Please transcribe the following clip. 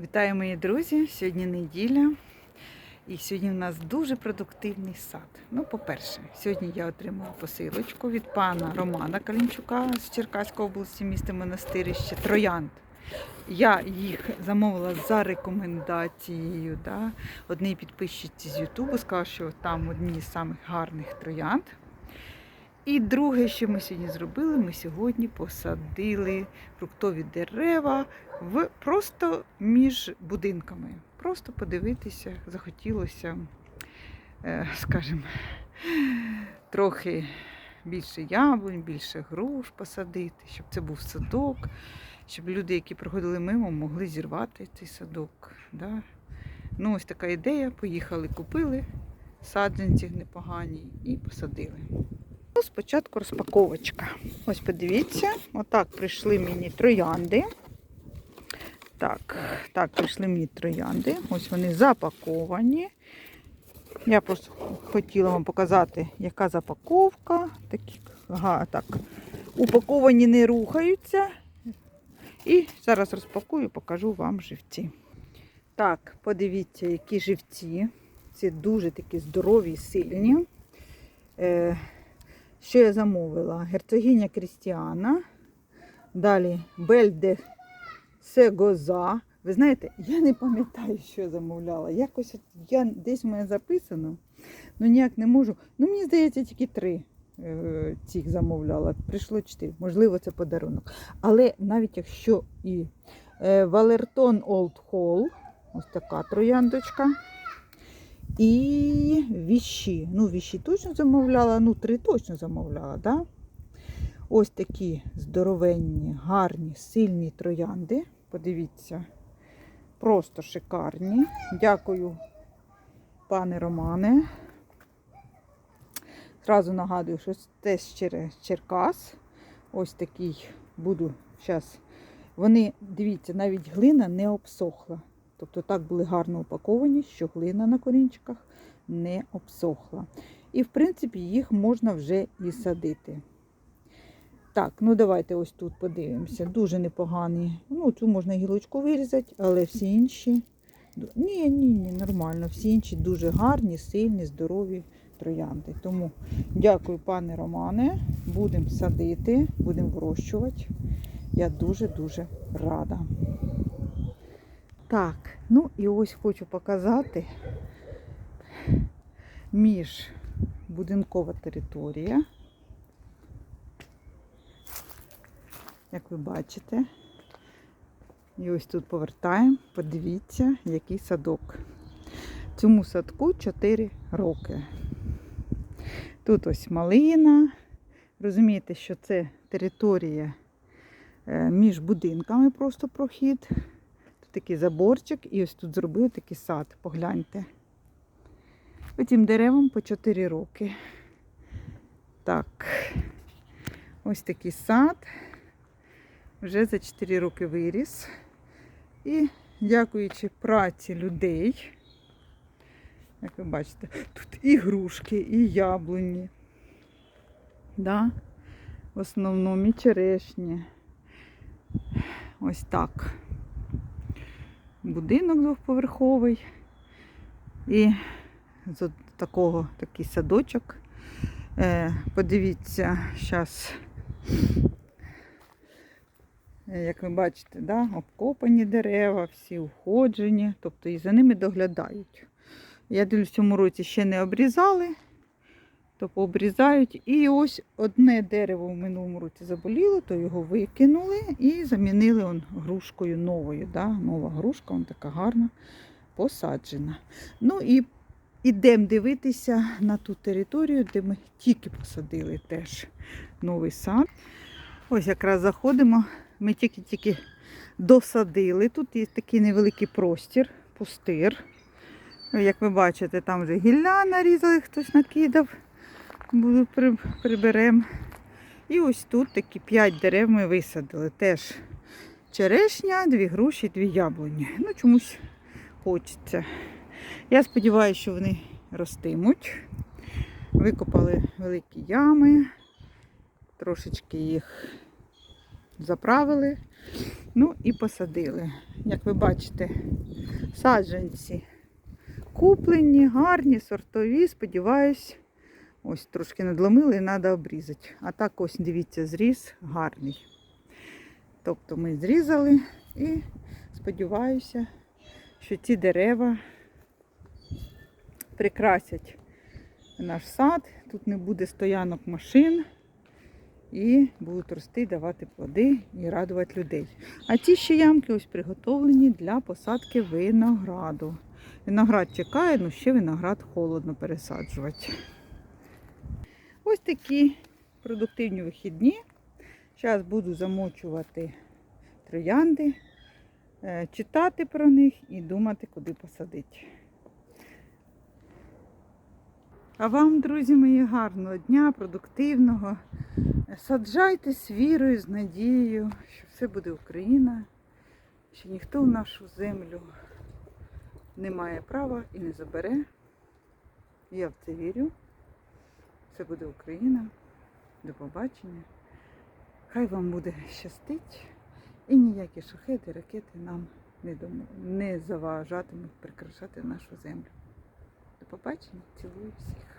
Вітаю мої друзі! Сьогодні неділя, і сьогодні у нас дуже продуктивний сад. Ну, по-перше, сьогодні я отримала посилочку від пана Романа Калінчука з Черкаської області, міста Монастирище, Троянд. Я їх замовила за рекомендацією да, однієї підписчиці з Ютубу, сказала, що там одні з самих гарних троянд. І друге, що ми сьогодні зробили, ми сьогодні посадили фруктові дерева в просто між будинками. Просто подивитися, захотілося, е, скажімо, трохи більше яблунь, більше груш посадити, щоб це був садок, щоб люди, які проходили мимо, могли зірвати цей садок. Да? Ну, ось така ідея. Поїхали, купили саджанці непогані і посадили. Спочатку розпаковочка. Ось подивіться, отак прийшли мені троянди. Так, так, прийшли мені троянди. Ось вони запаковані. Я просто хотіла вам показати, яка запаковка. Такі, ага, так. Упаковані не рухаються. І зараз розпакую, покажу вам живці. Так, подивіться, які живці. Це дуже такі здорові і сильні. Що я замовила? Герцогиня Крістіана. Далі Бельде Сегоза. Ви знаєте, я не пам'ятаю, що я замовляла. Якось я десь в мене записано, ну ніяк не можу. Ну, мені здається, тільки три е, цих замовляла. Прийшло чотири. Можливо, це подарунок. Але навіть якщо і е, Валертон Олд Холл, ось така трояндочка. І віщі. Ну, віщі точно замовляла, ну, три точно замовляла, да? Ось такі здоровенні, гарні, сильні троянди. Подивіться, просто шикарні. Дякую, пане Романе. Зразу нагадую, що це з Чер- Черкас. Ось такий буду зараз. Вони, дивіться, навіть глина не обсохла. Тобто так були гарно упаковані, що глина на корінчиках не обсохла. І, в принципі, їх можна вже і садити. Так, ну давайте ось тут подивимося. Дуже непогані. Ну, цю можна гілочку вирізати, але всі інші. Ні, ні, ні, нормально. Всі інші дуже гарні, сильні, здорові троянди. Тому дякую, пане Романе. Будемо садити, будемо вирощувати. Я дуже-дуже рада. Так, ну і ось хочу показати між будинкова територія. Як ви бачите, і ось тут повертаємо, подивіться, який садок. Цьому садку 4 роки. Тут ось малина. Розумієте, що це територія е, між будинками, просто прохід. Такий заборчик, і ось тут зробили такий сад, погляньте. Потім деревам по 4 роки. Так, ось такий сад. Вже за 4 роки виріс. І дякуючи праці людей, як ви бачите, тут і грушки, і яблуні. Да? В основному і черешні. Ось так. Будинок двохповерховий. І з такого такий садочок. Е, подивіться, зараз, як ви бачите, да, обкопані дерева, всі уходжені, тобто і за ними доглядають. Я дивлюсь, в цьому році ще не обрізали, то пообрізають. І ось одне дерево в минулому році заболіло, то його викинули і замінили он грушкою новою. Да? Нова грушка, вона така гарна, посаджена. Ну і Ідемо дивитися на ту територію, де ми тільки посадили теж новий сад. Ось якраз заходимо. Ми тільки-тільки досадили. Тут є такий невеликий простір, пустир. Як ви бачите, там вже гілля нарізали, хтось накидав. Буду приберемо. І ось тут такі 5 дерев ми висадили. Теж черешня, дві груші, дві яблуні. Ну, чомусь хочеться. Я сподіваюся, що вони ростимуть. Викопали великі ями, трошечки їх заправили, ну і посадили. Як ви бачите, саджанці куплені, гарні, сортові, сподіваюсь, ось трошки надломили і треба обрізати. А так ось дивіться, зріз гарний. Тобто ми зрізали і сподіваюся, що ці дерева прикрасять наш сад. Тут не буде стоянок машин і будуть рости, давати плоди і радувати людей. А ті ще ямки ось приготовлені для посадки винограду. Виноград чекає, ну ще виноград холодно пересаджувати. Ось такі продуктивні вихідні. Зараз буду замочувати троянди, е, читати про них і думати, куди посадити. А вам, друзі мої, гарного дня, продуктивного. Саджайте з вірою, з надією, що все буде Україна, що ніхто в нашу землю не має права і не забере. Я в це вірю. Все буде Україна. До побачення. Хай вам буде щастить. І ніякі шахети, ракети нам не, не заважатимуть прикрашати нашу землю. До побачення, цілую всіх.